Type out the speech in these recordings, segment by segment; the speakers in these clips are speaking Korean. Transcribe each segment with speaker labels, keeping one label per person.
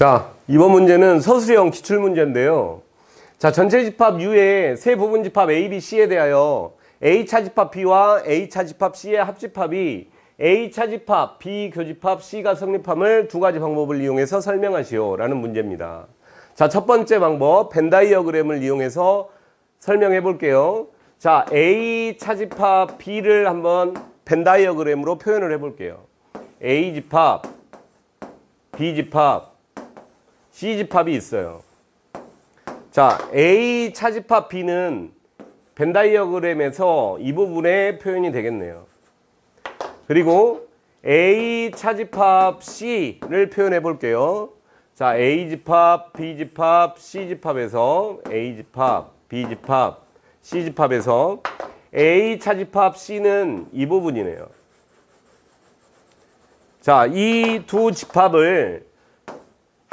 Speaker 1: 자, 이번 문제는 서술형 기출문제인데요. 자, 전체 집합 U의 세 부분 집합 A, B, C에 대하여 A차 집합 B와 A차 집합 C의 합집합이 A차 집합 B 교집합 C가 성립함을 두 가지 방법을 이용해서 설명하시오 라는 문제입니다. 자, 첫 번째 방법 벤다이어그램을 이용해서 설명해 볼게요. 자, A 차 집합 B를 한번 벤다이어그램으로 표현을 해 볼게요. A 집합, B 집합, C 집합이 있어요. 자, A 차집합 B는 벤다이어그램에서 이 부분에 표현이 되겠네요. 그리고 A 차집합 C를 표현해 볼게요. 자, A 집합, B 집합, C 집합에서 A 집합, B 집합, C 집합에서 A 차집합 C는 이 부분이네요. 자, 이 두 집합을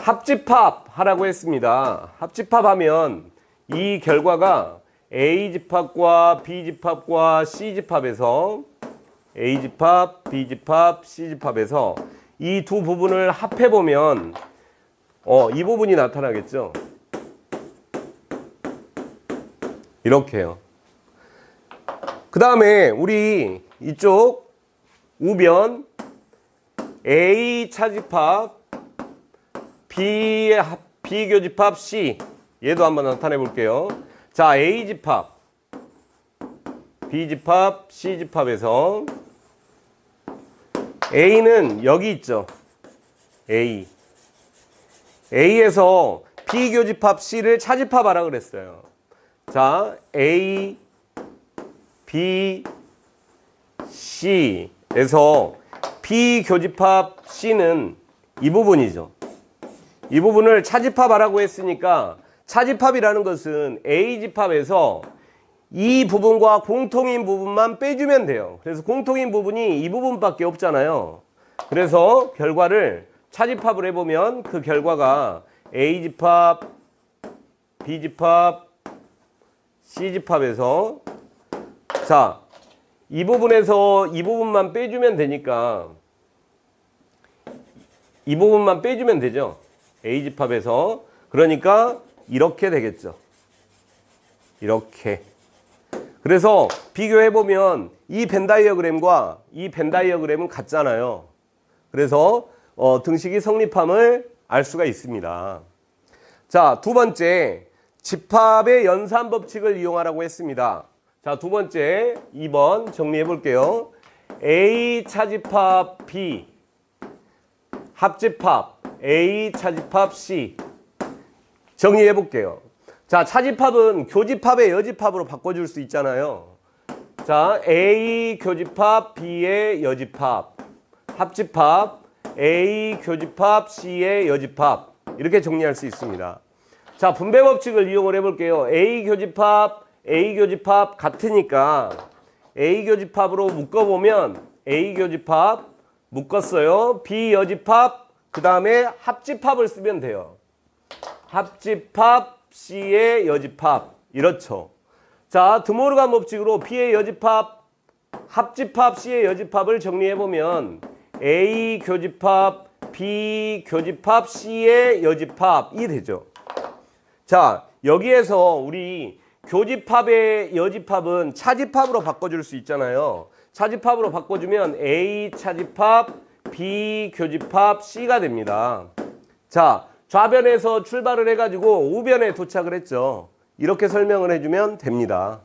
Speaker 1: 합집합 하라고 했습니다. 합집합 하면 이 결과가 A 집합과 B 집합과 C 집합에서 A 집합, B 집합, C 집합에서 이 두 부분을 합해 보면 어, 이 부분이 나타나겠죠. 이렇게요. 그 다음에 우리 이쪽 우변 A 차집합 B의 합, B 교 집합 C 얘도 한번 나타내 볼게요. 자 A 집합 B 집합 C 집합에서 A는 여기 있죠. A A에서 B 교 집합 C를 차집합하라 그랬어요. 자 A B C에서 B 교집합 C는 이 부분이죠. 이 부분을 차집합하라고 했으니까 차집합이라는 것은 A 집합에서 이 부분과 공통인 부분만 빼주면 돼요. 그래서 공통인 부분이 이 부분밖에 없잖아요. 그래서 결과를 차집합을 해보면 그 결과가 A 집합, B 집합, C 집합에서 자, 이 부분에서 이 부분만 빼주면 되니까 이 부분만 빼주면 되죠. A 집합에서 그러니까 이렇게 되겠죠. 이렇게. 그래서 비교해 보면 이 벤다이어그램과 이 벤다이어그램은 같잖아요. 그래서 어, 등식이 성립함을 알 수가 있습니다. 자, 두 번째 집합의 연산 법칙을 이용하라고 했습니다. 자, 두 번째 2번 정리해 볼게요. A 차집합 B 합집합 A 차집합 C 정리해 볼게요. 자, 차집합은 교집합의 여집합으로 바꿔줄 수 있잖아요. 자, A 교집합 B의 여집합 합집합 A 교집합 C의 여집합 이렇게 정리할 수 있습니다. 자, 분배 법칙을 이용을 해볼게요. A 교집합, A 교집합 같으니까 A 교집합으로 묶어보면 A 교집합 묶었어요. B 여집합, 그 다음에 합집합을 쓰면 돼요. 합집합, C의 여집합. 이렇죠. 자, 드모르간 법칙으로 B의 여집합, 합집합, C의 여집합을 정리해보면 A 교집합, B 교집합, C의 여집합이 되죠. 자, 여기에서 우리 교집합의 여집합은 차집합으로 바꿔줄 수 있잖아요. 차집합으로 바꿔주면 A 차집합, B 교집합, C가 됩니다. 자, 좌변에서 출발을 해가지고 우변에 도착을 했죠. 이렇게 설명을 해주면 됩니다.